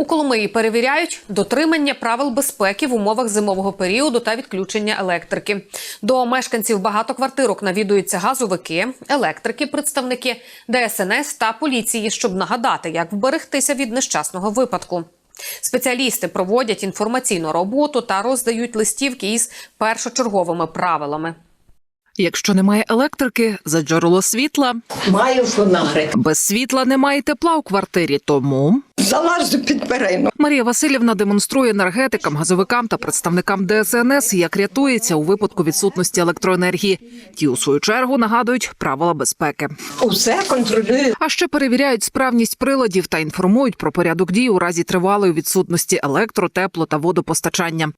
У Коломиї перевіряють дотримання правил безпеки в умовах зимового періоду та відключення електрики. До мешканців багатоквартирок навідуються газовики, електрики, представники ДСНС та поліції, щоб нагадати, як вберегтися від нещасного випадку. Спеціалісти проводять інформаційну роботу та роздають листівки із першочерговими правилами. Якщо немає електрики, за джерело світла, Маю фонарик. без світла немає тепла у квартирі. Тому Залазу під перину. Марія Васильівна демонструє енергетикам, газовикам та представникам ДСНС, як рятується у випадку відсутності електроенергії. Ті, у свою чергу, нагадують правила безпеки. Усе контролюю. А ще перевіряють справність приладів та інформують про порядок дій у разі тривалої відсутності електро, тепло та водопостачання.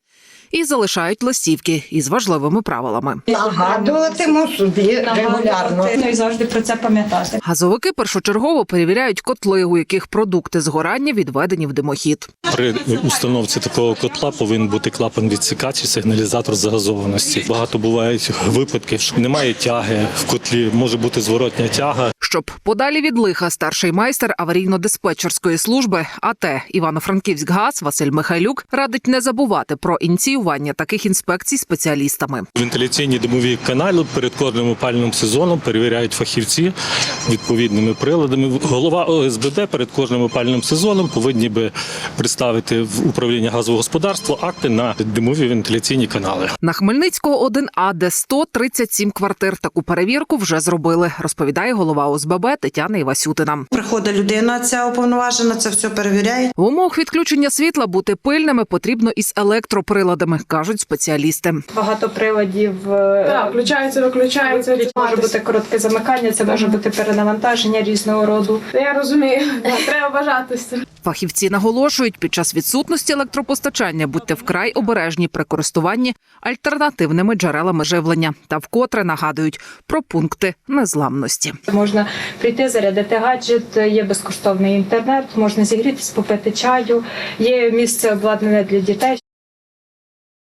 І залишають листівки із важливими правилами. Нагадуватиму собі регулярно. Ну і завжди про це пам'ятати. Газовики першочергово перевіряють котли, у яких продукти згорання відведені в димохід. При установці такого котла повинен бути клапан відсікач і сигналізатор загазованості. Багато бувають випадків, що немає тяги в котлі, може бути зворотня тяга. Щоб подалі від лиха старший майстер аварійно-диспетчерської служби АТ Івано-Франківськгаз Василь Михайлюк радить не забувати про ініціювання таких інспекцій спеціалістами. Вентиляційні димові канали перед кожним опальним сезоном перевіряють фахівці відповідними приладами. Голова ОСББ перед кожним опальним сезоном повинні би представити в управління газового господарства акти на димові вентиляційні канали. На Хмельницького 1А, де 137 квартир. Таку перевірку вже зробили, розповідає голова ОСББ Тетяна Івасютина. Приходить людина, ця уповноважена, це все перевіряє. В умовах відключення світла бути пильними потрібно із електроприладами, кажуть спеціалісти. Багато приладів так, включаються, виключаються. Це може бути коротке замикання, це може бути перенавантаження різного роду. Я розумію, треба бажатися. Фахівці наголошують, під час відсутності електропостачання будьте вкрай обережні при користуванні альтернативними джерелами живлення та вкотре нагадують про пункти незламності. Можна прийти, зарядити гаджет, є безкоштовний інтернет, можна зігрітися, попити чаю, є місце обладнане для дітей.